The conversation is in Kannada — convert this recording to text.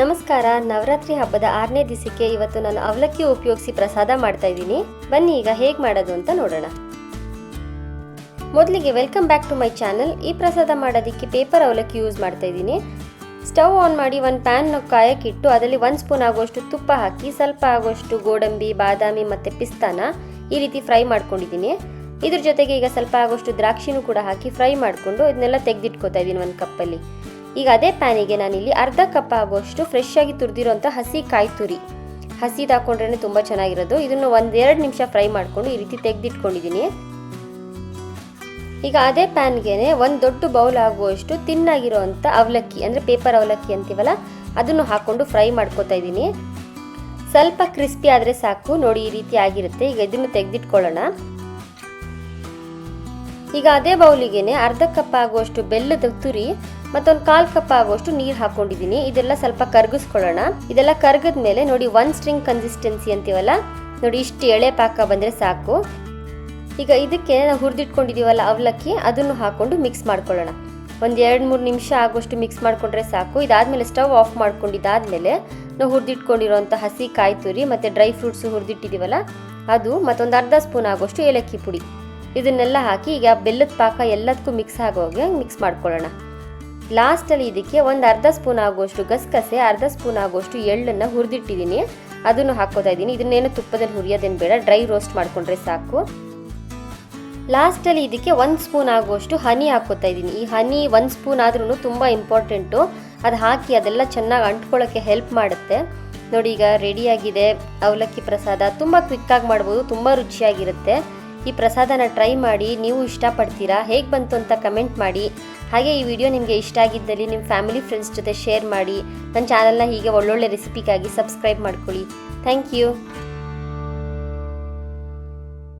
ನಮಸ್ಕಾರ, ನವರಾತ್ರಿ ಹಬ್ಬದ ಆರನೇ ದಿವಸಕ್ಕೆ ಇವತ್ತು ನಾನು ಅವಲಕ್ಕಿ ಉಪಯೋಗಿಸಿ ಪ್ರಸಾದ ಮಾಡ್ತಾ ಇದ್ದೀನಿ. ಬನ್ನಿ ಈಗ ಹೇಗೆ ಮಾಡೋದು ಅಂತ ನೋಡೋಣ. ಮೊದಲಿಗೆ welcome back to my channel ಈ ಪ್ರಸಾದ ಮಾಡೋದಕ್ಕೆ ಪೇಪರ್ ಅವಲಕ್ಕಿ ಯೂಸ್ ಮಾಡ್ತಾ ಇದ್ದೀನಿ. ಸ್ಟವ್ ಆನ್ ಮಾಡಿ ಒಂದು ಪ್ಯಾನ್ ಕಾಯಕ್ಕಿಟ್ಟು ಅದರಲ್ಲಿ ಒಂದು ಸ್ಪೂನ್ ಆಗುವಷ್ಟು ತುಪ್ಪ ಹಾಕಿ, ಸ್ವಲ್ಪ ಆಗುವಷ್ಟು ಗೋಡಂಬಿ, ಬಾದಾಮಿ ಮತ್ತು ಪಿಸ್ತಾನ ಈ ರೀತಿ ಫ್ರೈ ಮಾಡ್ಕೊಂಡಿದ್ದೀನಿ. ಇದ್ರ ಜೊತೆಗೆ ಈಗ ಸ್ವಲ್ಪ ಆಗುವಷ್ಟು ದ್ರಾಕ್ಷಿನೂ ಕೂಡ ಹಾಕಿ ಫ್ರೈ ಮಾಡಿಕೊಂಡು ಇದನ್ನೆಲ್ಲ ತೆಗೆದಿಟ್ಕೋತಾ ಇದ್ದೀನಿ ಒಂದು ಕಪ್ಪಲ್ಲಿ. ಈಗ ಅದೇ ಪ್ಯಾನಿಗೆ ನಾನಿಲ್ಲಿ ಅರ್ಧ ಕಪ್ ಆಗುವಷ್ಟು ಫ್ರೆಶ್ ಆಗಿ ತುರಿದಿರೋಂಥ ಹಸಿ ಕಾಯಿ ತುರಿ. ಹಸಿದು ಹಾಕೊಂಡ್ರೆ ತುಂಬ ಚೆನ್ನಾಗಿರೋದು. ಇದನ್ನು ಒಂದೆರಡು ನಿಮಿಷ ಫ್ರೈ ಮಾಡಿಕೊಂಡು ಈ ರೀತಿ ತೆಗೆದಿಟ್ಕೊಂಡಿದ್ದೀನಿ. ಈಗ ಅದೇ ಪ್ಯಾನ್ಗೆ ಒಂದು ದೊಡ್ಡ ಬೌಲ್ ಆಗುವಷ್ಟು ತಿನ್ನಾಗಿರೋವಂಥ ಅವಲಕ್ಕಿ, ಅಂದರೆ ಪೇಪರ್ ಅವಲಕ್ಕಿ ಅಂತೀವಲ್ಲ, ಅದನ್ನು ಹಾಕ್ಕೊಂಡು ಫ್ರೈ ಮಾಡ್ಕೋತಾ ಇದ್ದೀನಿ. ಸ್ವಲ್ಪ ಕ್ರಿಸ್ಪಿ ಆದರೆ ಸಾಕು. ನೋಡಿ ಈ ರೀತಿ ಆಗಿರುತ್ತೆ. ಈಗ ಇದನ್ನು ತೆಗೆದಿಟ್ಕೊಳ್ಳೋಣ. ಈಗ ಅದೇ ಬೌಲಿಗೆನೆ ಅರ್ಧ ಕಪ್ ಆಗುವಷ್ಟು ಬೆಲ್ಲದ ತುರಿ, ಮತ್ತೊಂದು ಕಾಲು ಕಪ್ ಆಗುವಷ್ಟು ನೀರು ಹಾಕೊಂಡಿದ್ದೀನಿ ಇದೆಲ್ಲ ಸ್ವಲ್ಪ ಕರ್ಗಿಸ್ಕೊಳ್ಳೋಣ. ಇದೆಲ್ಲ ಕರ್ಗದ ಮೇಲೆ ನೋಡಿ ಒನ್ ಸ್ಟ್ರಿಂಗ್ ಕನ್ಸಿಸ್ಟೆನ್ಸಿ ಅಂತೀವಲ್ಲ? ನೋಡಿ ಇಷ್ಟು ಎಳೆ ಪಾಕ ಬಂದರೆ ಸಾಕು. ಈಗ ಇದಕ್ಕೆ ನಾವು ಹುರಿದಿಟ್ಕೊಂಡಿದ್ದೀವಲ್ಲ ಅವಲಕ್ಕಿ, ಅದನ್ನು ಹಾಕೊಂಡು ಮಿಕ್ಸ್ ಮಾಡ್ಕೊಳ್ಳೋಣ. ಒಂದು ಎರಡು ಮೂರು ನಿಮಿಷ ಆಗುವಷ್ಟು ಮಿಕ್ಸ್ ಮಾಡಿಕೊಂಡ್ರೆ ಸಾಕು. ಇದಾದಮೇಲೆ ಸ್ಟವ್ ಆಫ್ ಮಾಡ್ಕೊಂಡಿದ್ದಾದಮೇಲೆ ನಾವು ಹುರಿದಿಟ್ಕೊಂಡಿರೋಂಥ ಹಸಿ ಕಾಯಿ ತುರಿ ಮತ್ತು ಡ್ರೈ ಫ್ರೂಟ್ಸು ಹುರಿದಿಟ್ಟಿದ್ದೀವಲ್ಲ ಅದು ಮತ್ತೊಂದು ಅರ್ಧ ಸ್ಪೂನ್ ಆಗುವಷ್ಟು ಏಲಕ್ಕಿ ಪುಡಿ. ಇದನ್ನೆಲ್ಲ ಹಾಕಿ ಈಗ ಬೆಲ್ಲದ ಪಾಕ ಎಲ್ಲದಕ್ಕೂ ಮಿಕ್ಸ್ ಆಗೋಗೆ ಮಿಕ್ಸ್ ಮಾಡ್ಕೊಳ್ಳೋಣ. ಲಾಸ್ಟಲ್ಲಿ ಇದಕ್ಕೆ ಒಂದು ಅರ್ಧ ಸ್ಪೂನ್ ಆಗುವಷ್ಟು ಗಸಗಸೆ, ಅರ್ಧ ಸ್ಪೂನ್ ಆಗುವಷ್ಟು ಎಳ್ಳನ್ನು ಹುರಿದಿಟ್ಟಿದ್ದೀನಿ. ಅದನ್ನು ಹಾಕೋತಾ ಇದ್ದೀನಿ. ಇದನ್ನೇನು ತುಪ್ಪದಲ್ಲಿ ಹುರಿಯೋದೇನು ಬೇಡ ಡ್ರೈ ರೋಸ್ಟ್ ಮಾಡಿಕೊಂಡ್ರೆ ಸಾಕು. ಲಾಸ್ಟಲ್ಲಿ ಇದಕ್ಕೆ ಒಂದು ಸ್ಪೂನ್ ಆಗುವಷ್ಟು ಹನಿ ಹಾಕೋತಾ ಇದ್ದೀನಿ. ಈ ಹನಿ ಒಂದು ಸ್ಪೂನ್ ಆದ್ರೂ ತುಂಬ ಇಂಪಾರ್ಟೆಂಟು ಅದು ಹಾಕಿ ಅದೆಲ್ಲ ಚೆನ್ನಾಗಿ ಅಂಟ್ಕೊಳ್ಳೋಕ್ಕೆ ಹೆಲ್ಪ್ ಮಾಡುತ್ತೆ. ನೋಡಿ ಈಗ ರೆಡಿಯಾಗಿದೆ ಅವಲಕ್ಕಿ ಪ್ರಸಾದ ತುಂಬ ಕ್ವಿಕ್ಕಾಗಿ ಮಾಡ್ಬೋದು, ತುಂಬ ರುಚಿಯಾಗಿರುತ್ತೆ. ಈ ಪ್ರಸಾದನ ಟ್ರೈ ಮಾಡಿ ನೀವು ಇಷ್ಟಪಡ್ತೀರಾ? ಹೇಗೆ ಬಂತು ಅಂತ ಕಮೆಂಟ್ ಮಾಡಿ. ಹಾಗೆ ಈ ವಿಡಿಯೋ ನಿಮಗೆ ಇಷ್ಟ ಆಗಿದ್ದಲ್ಲಿ ನಿಮ್ಮ ಫ್ಯಾಮಿಲಿ ಫ್ರೆಂಡ್ಸ್ ಜೊತೆ ಶೇರ್ ಮಾಡಿ. ನನ್ನ ಚಾನಲ್ನ ಹೀಗೆ ಒಳ್ಳೊಳ್ಳೆ ರೆಸಿಪಿಗಾಗಿ ಸಬ್ಸ್ಕ್ರೈಬ್ ಮಾಡ್ಕೊಳ್ಳಿ. Thank you.